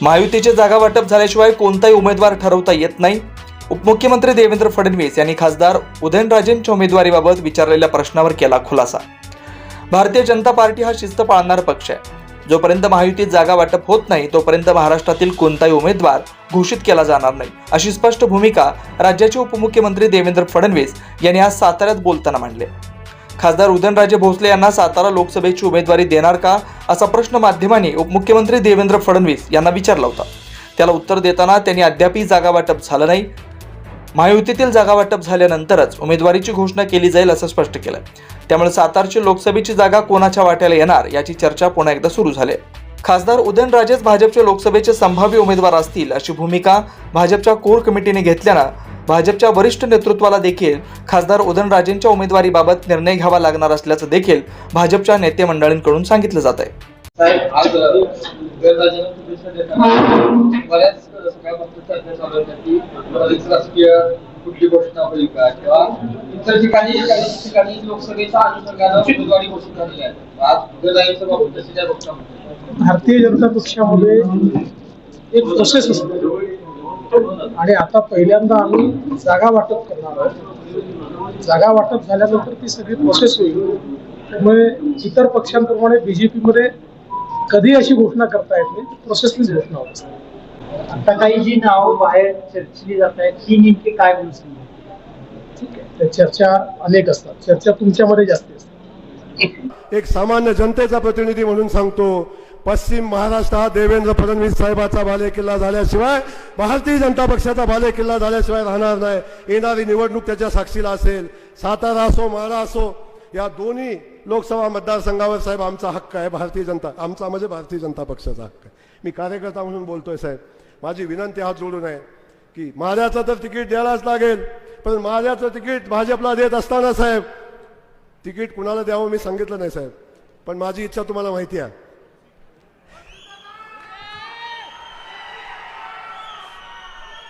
महायुतीचे जागा वाटप झाल्याशिवाय कोणताही उमेदवार ठरवता येत नाही. उपमुख्यमंत्री देवेंद्र फडणवीस यांनी खासदार उदयनराजेंच्या उमेदवारीबाबत विचारलेल्या प्रश्नावर केला खुलासा. भारतीय जनता पार्टी हा शिस्त पाळणारा पक्ष आहे. जोपर्यंत महायुतीत जागा वाटप होत नाही तोपर्यंत महाराष्ट्रातील कोणताही उमेदवार घोषित केला जाणार नाही अशी स्पष्ट भूमिका राज्याचे उपमुख्यमंत्री देवेंद्र फडणवीस यांनी आज साताऱ्यात बोलताना मांडली खासदार उदयनराजे भोसले यांना सातारा लोकसभेची उमेदवारी देणार का असा प्रश्न माध्यमांनी उपमुख्यमंत्री देवेंद्र फडणवीस यांना विचारला होता. त्याला उत्तर देताना त्यांनी अद्यापही जागावाटप झालं नाही. महायुतीतील जागावाटप झाल्यानंतरच उमेदवारीची घोषणा केली जाईल असं स्पष्ट केलं त्यामुळे सातारची लोकसभेची जागा कोणाच्या वाट्याला येणार याची चर्चा पुन्हा एकदा सुरू झाली आहे. खासदार उदयनराजेच भाजपचे लोकसभेचे संभाव्य उमेदवार असतील अशी भूमिका भाजपच्या कोर कमिटीने घेतल्यानं भाजपच्या वरिष्ठ नेतृत्वाला देखील खासदार उदयनराजेंच्या उमेदवारीबाबत निर्णय घ्यावा लागणार असल्याचं देखील भाजपच्या नेते मंडळींकडून सांगितलं जात आहे. कुठली घोषणा होईल का? किंवा इतर ठिकाणी ठिकाणी अनुषंगानं उमेदवारी घोषित झाली आज बाबतीत? भारतीय जनता पक्षामध्ये एक प्रोसेस असते. आणि आता पहिल्यांदा आम्ही जागा वाटप करणार आहोत. जागा वाटप झाल्यानंतर ती सगळी प्रोसेस होईल. त्यामुळे इतर पक्षांप्रमाणे बीजेपी मध्ये कधी अशी घोषणा करता येत नाही प्रोसेसनीच घोषणा होत. असते. आता काही जी नावं बाहेर चर्चली जात आहेत ती नेमकी काय ठीक आहे. त्या चर्चा अनेक असतात. चर्चा तुमच्यामध्ये जास्ती असते. एक सामान्य जनतेचा प्रतिनिधी म्हणून सांगतो पश्चिम महाराष्ट्रात देवेंद्र फडणवीस साहेबाचा बालेकिल्ला झाल्याशिवाय भारतीय जनता पक्षाचा बालेकिल्ला झाल्याशिवाय राहणार नाही. येणारी निवडणूक त्याच्या साक्षीला असेल. सातारा असो माळा असो या दोन्ही लोकसभा मतदारसंघावर साहेब आमचा हक्क आहे. भारतीय जनता आमचा म्हणजे भारतीय जनता पक्षाचा हक्क आहे. मी कार्यकर्ता म्हणून बोलतोय साहेब. माझी विनंती हात जोडून आहे की माझ्याचं तर तिकीट द्यायलाच लागेल पण माझ्याचं तिकीट भाजपला देत असताना साहेब तिकीट कुणाला द्यावं मी सांगितलं नाही साहेब. पण माझी इच्छा तुम्हाला माहिती आहे.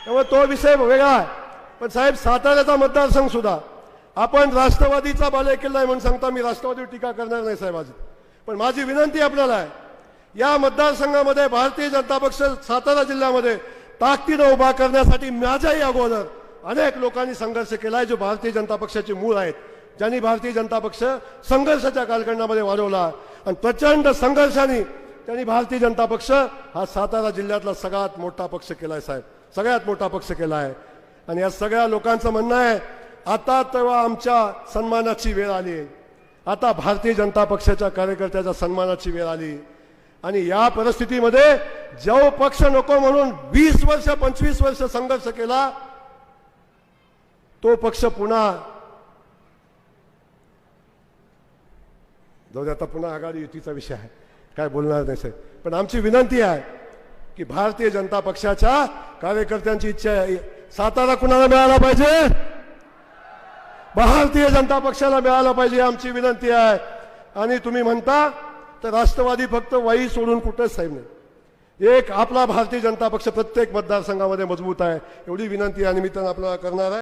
त्यामुळे तो विषय वेगळा आहे. पण साहेब साताऱ्याचा मतदारसंघ सुद्धा. आपण राष्ट्रवादीचा बालेकिल्ला आहे म्हणून सांगता मी राष्ट्रवादीवर टीका करणार नाही साहेब आज. पण माझी विनंती आपल्याला आहे या मतदारसंघामध्ये भारतीय जनता पक्ष सातारा जिल्ह्यामध्ये ताकदीनं उभा करण्यासाठी माझ्याही अगोदर अनेक लोकांनी संघर्ष केला आहे जो भारतीय जनता पक्षाचे मूळ आहेत ज्यांनी भारतीय जनता पक्ष संघर्षाच्या कालखंडामध्ये वाढवला. आणि प्रचंड संघर्षाने त्यांनी भारतीय जनता पक्ष हा सातारा जिल्ह्यातला सगळ्यात मोठा पक्ष केला आहे साहेब. सगळ्यात मोठा पक्ष केला आहे. आणि या सगळ्या लोकांचं म्हणणं आहे आता तेव्हा आमच्या सन्मानाची वेळ आली. आहे आता भारतीय जनता पक्षाच्या कार्यकर्त्याच्या सन्मानाची वेळ आली. आणि या परिस्थितीमध्ये जो पक्ष नको म्हणून वीस वर्ष पंचवीस वर्ष संघर्ष केला तो पक्ष पुन्हा जाऊ दे आता पुन्हा आघाडी युतीचा विषय आहे. काय बोलणार नाही साहेब. पण आमची विनंती आहे की भारतीय जनता पक्षाच्या कार्यकर्त्यांची इच्छा आहे. सातारा कुणाला मिळाला पाहिजे? भारतीय जनता पक्षाला मिळाला पाहिजे आमची विनंती आहे. आणि तुम्ही म्हणता तर राष्ट्रवादी फक्त वाई सोडून कुठंच साहेब नाही. एक आपला भारतीय जनता पक्ष प्रत्येक मतदारसंघामध्ये मजबूत आहे. एवढी विनंती या निमित्तानं आपल्याला करणार आहे.